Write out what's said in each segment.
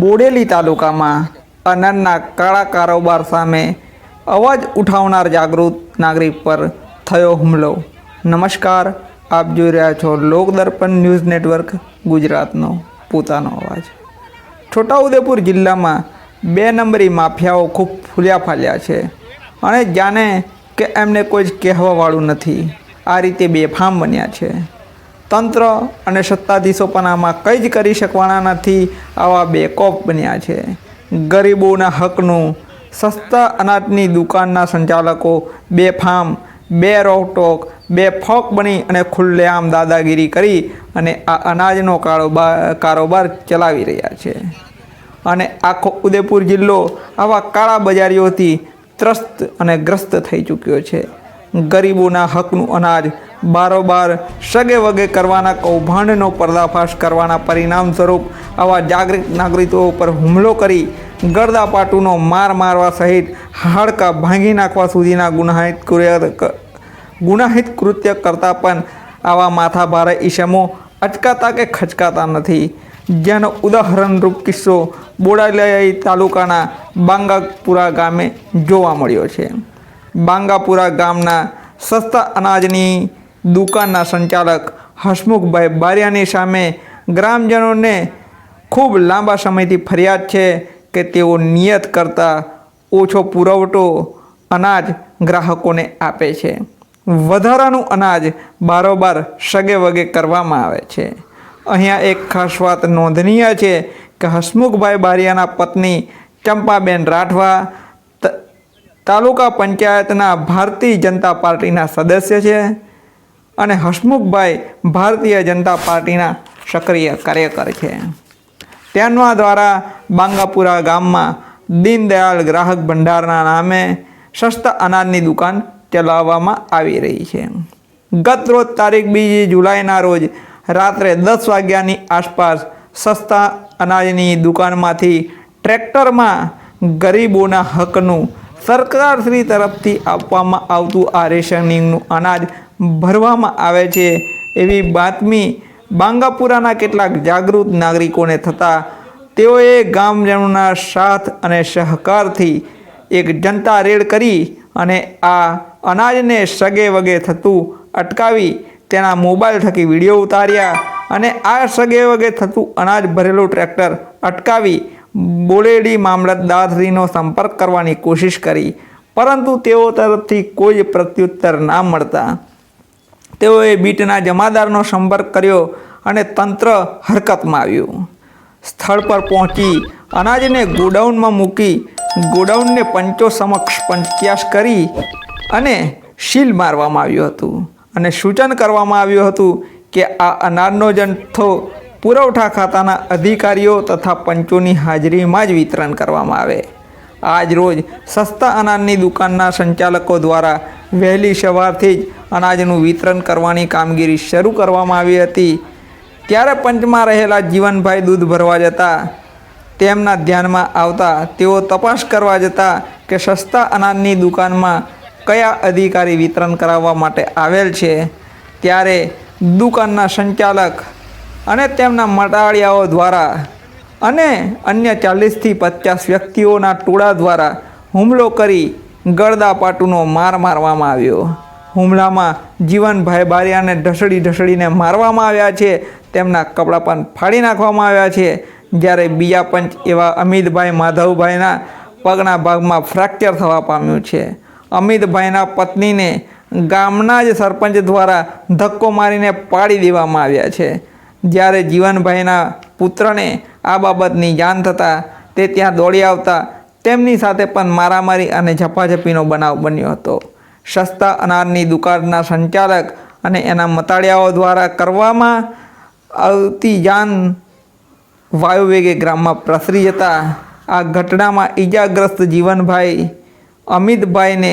બોડેલી તાલુકામાં અનાજના કાળા કારોબાર સામે અવાજ ઉઠાવનાર જાગૃત નાગરિક પર થયો હુમલો. નમસ્કાર, આપ જોઈ રહ્યા છો લોકદર્પણ ન્યૂઝ નેટવર્ક, ગુજરાતનો પોતાનો અવાજ. છોટાઉદેપુર જિલ્લામાં બે નંબરી માફિયાઓ ખૂબ ફૂલ્યા ફાલ્યા છે અને જાણે કે એમને કોઈ જ કહેવાવાળું નથી. આ રીતે બેફામ બન્યા છે. તંત્ર અને સત્તાધીશો પણ આમાં કંઈ જ કરી શકવાના નથી આવા બેકોપ બન્યા છે. ગરીબોના હકનું સસ્તા અનાજની દુકાનના સંચાલકો, બે ફામ બે રોકટોક બે ફોક બની અને ખુલ્લેઆમ દાદાગીરી કરી અને આ અનાજનો કારોબાર કારોબાર ચલાવી રહ્યા છે. અને આખો ઉદયપુર જિલ્લો આવા કાળા બજારીઓથી ત્રસ્ત અને ગ્રસ્ત થઈ ચૂક્યો છે. ગરીબોના હકનું અનાજ બારોબાર સગે વગે કરવાના કૌભાંડનો પર્દાફાશ કરવાના પરિણામ સ્વરૂપ આવા જાગૃત નાગરિકો ઉપર હુમલો કરી ગરદાપાટુનો માર મારવા સહિત હાડકા ભાંગી નાખવા સુધીના ગુનાહિત કૃત્ય ગુનાહિત કૃત્ય કરતાં પણ આવા માથાભારે ઈસમો અચકાતા કે ખચકાતા નથી. જેનો ઉદાહરણરૂપ કિસ્સો બોડાલિયા તાલુકાના બાંગાપુરા ગામે જોવા મળ્યો છે. બાંગાપુરા ગામના સસ્તા અનાજની દુકાનના સંચાલક હસમુખભાઈ બારિયાની સામે ગ્રામજનોને ખૂબ લાંબા સમયથી ફરિયાદ છે કે તેઓ નિયત કરતાં ઓછો પુરવઠો અનાજ ગ્રાહકોને આપે છે. વધારાનું અનાજ બારોબાર સગે વગે કરવામાં આવે છે. અહીંયા એક ખાસ વાત નોંધનીય છે કે હસમુખભાઈ બારિયાના પત્ની ચંપાબેન રાઠવા તાલુકા પંચાયતના ભારતીય જનતા પાર્ટીના સદસ્ય છે અને હસમુખભાઈ ભારતીય જનતા પાર્ટીના સક્રિય કાર્યકર છે. તેમના દ્વારા બાંગાપુરા ગામમાં દીનદયાળ ગ્રાહક ભંડારના નામે સસ્તા અનાજની દુકાન ચલાવવામાં આવી રહી છે. ગત રોજ તારીખ બીજી જુલાઈના રોજ રાત્રે દસ વાગ્યાની આસપાસ સસ્તા અનાજની દુકાનમાંથી ટ્રેક્ટરમાં ગરીબોના હકનું સરકારશ્રી તરફથી આપવામાં આવતું આ રેશનિંગનું અનાજ ભરવામાં આવે છે. એવી બાતમી બાંગાપુરાના કેટલાક જાગૃત નાગરિકોને થતાં તેઓએ ગામજનોના સાથ અને સહકારથી એક જનતા રેડ કરી અને આ અનાજને સગે વગે થતું અટકાવી તેના મોબાઈલ થકી વીડિયો ઉતાર્યા અને આ સગે વગે થતું અનાજ ભરેલું ટ્રેક્ટર અટકાવી બોલેડી મામલતદારશ્રીનો સંપર્ક કરવાની કોશિશ કરી, પરંતુ તેઓ તરફથી કોઈ પ્રત્યુત્તર ના મળતા. તેઓએ બીટના જમાદારનો સંપર્ક કર્યો અને તંત્ર હરકતમાં આવ્યું. સ્થળ પર પહોંચી અનાજને ગોડાઉનમાં મૂકી, ગોડાઉનને પંચો સમક્ષ પંચ્યાસ કરી અને શીલ મારવામાં આવ્યું હતું. અને સૂચન કરવામાં આવ્યું હતું કે આ અનાજનો જથ્થો પુરવઠા ખાતાના અધિકારીઓ તથા પંચોની હાજરીમાં જ વિતરણ કરવામાં આવે. આજ રોજ સસ્તા અનાજની દુકાનના સંચાલકો દ્વારા વહેલી સવારથી જ અનાજનું વિતરણ કરવાની કામગીરી શરૂ કરવામાં આવી હતી. ત્યારે પંચમાં રહેલા જીવનભાઈ દૂધ ભરવા જતા, તેમના ધ્યાનમાં આવતા તેઓ તપાસ કરવા જતા કે સસ્તા અનાજની દુકાનમાં કયા અધિકારી વિતરણ કરાવવા માટે આવેલ છે. ત્યારે દુકાનના સંચાલક અને તેમના મટાળિયાઓ દ્વારા અને અન્ય ચાલીસથી પચાસ વ્યક્તિઓના ટોળા દ્વારા હુમલો કરી ગળદાપાટુનો માર મારવામાં આવ્યો. હુમલામાં જીવનભાઈ બારિયાને ઢસડી ઢસડીને મારવામાં આવ્યા છે, તેમના કપડાં પણ ફાડી નાખવામાં આવ્યા છે. જ્યારે બીજા પંચ એવા અમિતભાઈ માધવભાઈના પગના ભાગમાં ફ્રેક્ચર થવા પામ્યું છે. અમિતભાઈના પત્નીને ગામના જ સરપંચ દ્વારા ધક્કો મારીને પાડી દેવામાં આવ્યા છે. જ્યારે જીવનભાઈના પુત્રને આ બાબતની જાણ થતાં તે ત્યાં દોડી આવતા તેમની સાથે પણ મારામારી અને ઝપાઝપીનો બનાવ બન્યો હતો. સસ્તા અનાજની દુકાનના સંચાલક અને એના મતાળિયાઓ દ્વારા કરવામાં આવતી જાન વાયુવેગે ગ્રામમાં પ્રસરી જતા આ ઘટનામાં ઈજાગ્રસ્ત જીવનભાઈ અમિતભાઈને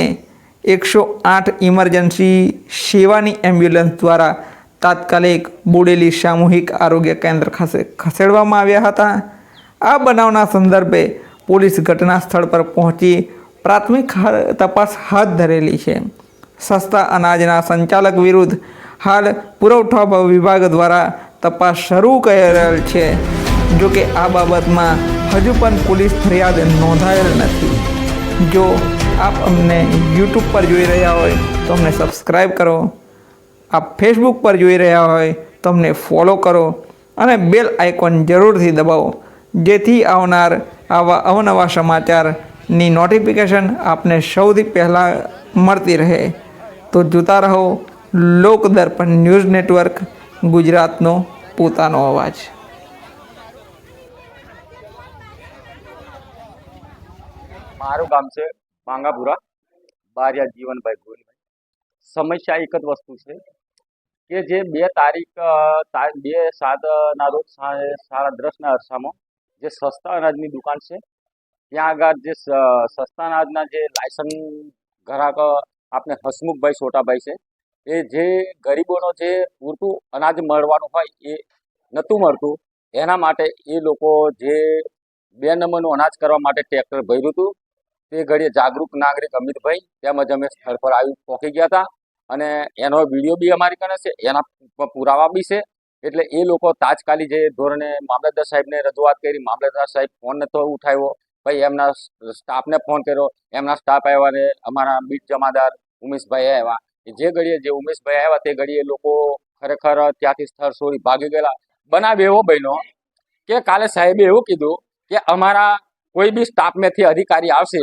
એકસો આઠ ઇમરજન્સી સેવાની એમ્બ્યુલન્સ દ્વારા તાત્કાલિક બોડેલી સામૂહિક આરોગ્ય કેન્દ્ર ખસે ખસેડવામાં આવ્યા હતા. આ બનાવના સંદર્ભે પોલીસ ઘટના સ્થળ પર પહોંચી પ્રાથમિક તપાસ હાથ ધરેલી છે. સસ્તા અનાજના સંચાલક વિરુદ્ધ હાલ પુરવઠા વિભાગ દ્વારા તપાસ શરૂ કરેલ છે. જો કે આ બાબતમાં હજુ પણ પોલીસ ફરિયાદ નોંધાયેલ નથી. જો આપ અમને યુટ્યુબ પર જોઈ રહ્યા હોય તો અમને સબસ્ક્રાઈબ કરો. આપ ફેસબુક પર જોઈ રહ્યા હોય, તમને ફોલો કરો અને બેલ આઇકોન જરૂરથી દબાવો. જેથી આવનાર આવા અવનવા સમાચારની નોટિફિકેશન આપને સૌથી પહેલાં મળતી રહે. તો જોતા રહો લોક દર્પણ ન્યૂઝ નેટવર્ક, ગુજરાતનો પોતાનો અવાજ. મારું ગામ છે માંગાપુરા બારિયા જીવનભાઈ ગોહિલભાઈ. સમસ્યા એક જ વસ્તુ છે કે જે બે તારીખ બે સાત ના રોજ સાડા દસના અરસામાં જે સસ્તા અનાજની દુકાન છે, ત્યાં આગળ જે સસ્તા અનાજના જે લાયસન્સ ગ્રાહક આપણે હસમુખભાઈ સોટાભાઈ છે, એ જે ગરીબોનો જે પૂરતું અનાજ મળવાનું હોય એ નહોતું મળતું, એના માટે એ લોકો જે બે નંબરનું અનાજ કરવા માટે ટ્રેક્ટર ભર્યું હતું તે ઘડીએ જાગૃત નાગરિક અમિતભાઈ તેમજ અમે સ્થળ પર આવી પહોંચી ગયા હતા. અને એનો વીડિયો બી અમારી કને છે, એના પુરાવા બી છે. એટલે એ લોકો તાજકાલી જે ધોરણે મામલતદાર સાહેબને રજૂઆત કરી, મામલતદાર સાહેબ ફોન નતો ઉઠાવ્યો. ભાઈ, એમના સ્ટાફને ફોન કર્યો. એમના સ્ટાફ આવ્યા ને અમારા બીટ જમાદાર ઉમેશભાઈ આવ્યા. જે ઘડીએ જે ઉમેશભાઈ આવ્યા તે ઘડીએ લોકો ખરેખર ત્યાંથી સ્થળ છોડી ભાગી ગયેલા. બનાવ એવો બન્યો કે કાલે સાહેબે એવું કીધું કે અમારા કોઈ બી સ્ટાફમાંથી અધિકારી આવશે,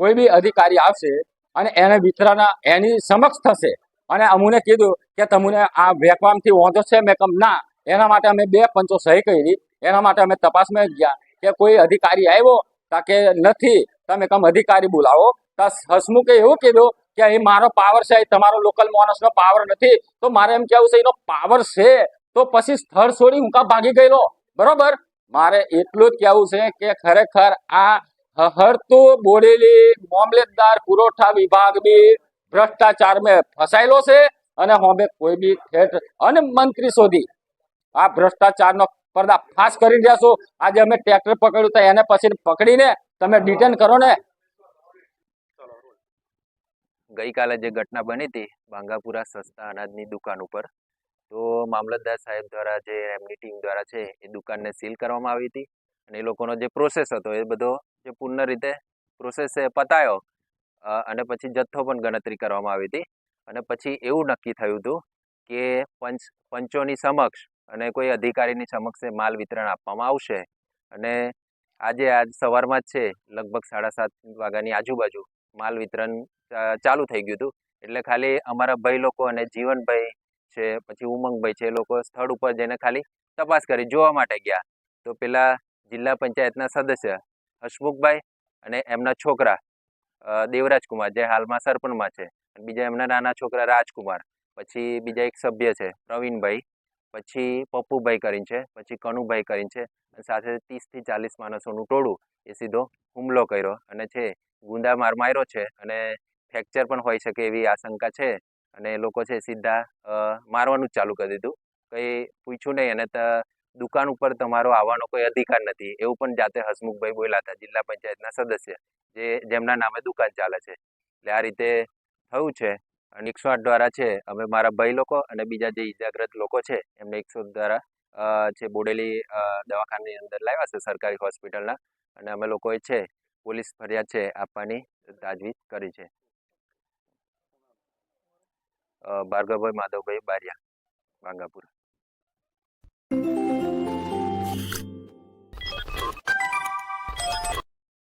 કોઈ બી અધિકારી આવશે અને એને વિતરાના એની સમક્ષ થશે. અને અમુને કીધું કે તમને આ વેકવામથી વાંધો છે મેં કમ ના. એના માટે અમે બે પંચો સહી કરી. એના માટે અમે તપાસમાં ગયા કે કોઈ અધિકારી આવ્યો તા કે નથી તમે કમ અધિકારી બોલાવો. તા હસમુખે એવું કીધું કે અહીં મારો પાવર છે તમારો લોકલ માણસનો પાવર નથી. તો મારે એમ કહેવું છે, એનો પાવર છે. તો પછી સ્થળ છોડી હું કા ભાગી ગયેલો. બરોબર? મારે એટલું જ કહેવું છે કે ખરેખર આ હરતું બોડેલી મામલતદાર પુરવઠા વિભાગ બી ભ્રષ્ટાચાર મેં ફસાયેલો છે અને હવે કોઈ બી ઠેઠ અને મંત્રી સુધી આ ભ્રષ્ટાચારનો પડદા ફાસ કરી રહ્યા છો. આજે અમે ટ્રેક્ટર પકડ્યું તો એને પછી પકડીને તમે ડિટેન કરો ને. ગઈકાલે જે ઘટના બની હતી બાંગાપુરા સસ્તા અનાજની દુકાન ઉપર તો મામલતદાર સાહેબ દ્વારા જે એમની ટીમ દ્વારા છે, એ દુકાનને સીલ કરવામાં આવી હતી. અને એ લોકોનો જે પ્રોસેસ હતો, એ બધો જે પૂર્ણ રીતે પ્રોસેસ છે પતાયો. અને પછી જથ્થો પણ ગણતરી કરવામાં આવી હતી. અને પછી એવું નક્કી થયું હતું કે પંચ, પંચોની સમક્ષ અને કોઈ અધિકારીની સમક્ષ માલ વિતરણ આપવામાં આવશે. અને આજે આજ સવારમાં જ છે, લગભગ સાડા સાત વાગ્યાની આજુબાજુ માલ વિતરણ ચાલુ થઈ ગયું હતું. એટલે ખાલી અમારા ભાઈ લોકો અને જીવનભાઈ છે, પછી ઉમંગભાઈ છે એ લોકો સ્થળ ઉપર જઈને ખાલી તપાસ કરી જોવા માટે ગયા. તો પેલા જિલ્લા પંચાયતના સદસ્ય હસમુખભાઈ અને એમના છોકરા દેવરાજકુમાર જે હાલમાં સરપંચમાં છે બીજા એમના નાના છોકરા રાજકુમાર, પછી બીજા એક સભ્ય છે પ્રવીણભાઈ, પછી પપ્પુભાઈ કરીને છે, પછી કનુભાઈ કરીને છે અને સાથે ત્રીસથી ચાલીસ માણસોનું ટોળું એ સીધો હુમલો કર્યો અને છે ગુંડા માર માર્યો છે અને ફ્રેક્ચર પણ હોઈ શકે એવી આશંકા છે. અને એ લોકો છે સીધા મારવાનું જ ચાલુ કરી દીધું. કંઈ પૂછ્યું નહીં અને દુકાન ઉપર તમારો આવવાનો કોઈ અધિકાર નથી. એવું પણ જાતે હસમુખભાઈ બોલ્યા હતા, જિલ્લા પંચાયતના સદસ્ય, જે, જેમના નામે દુકાન ચાલે છે. એટલે આ રીતે થયું છે. અને એકસો આઠ દ્વારા છે અમે મારા ભાઈ લોકો અને બીજા જે ઇજાગ્રસ્ત લોકો છે, એમને એકસો દ્વારા જે બોડેલી દવાખાની અંદર લાવ્યા છે સરકારી હોસ્પિટલના. અને અમે લોકોએ છે, પોલીસ ફરિયાદ છે આપવાની તાજવીજ કરી છે. ભાર્ગવભાઈ માધવભાઈ બારિયા બાંગાપુર.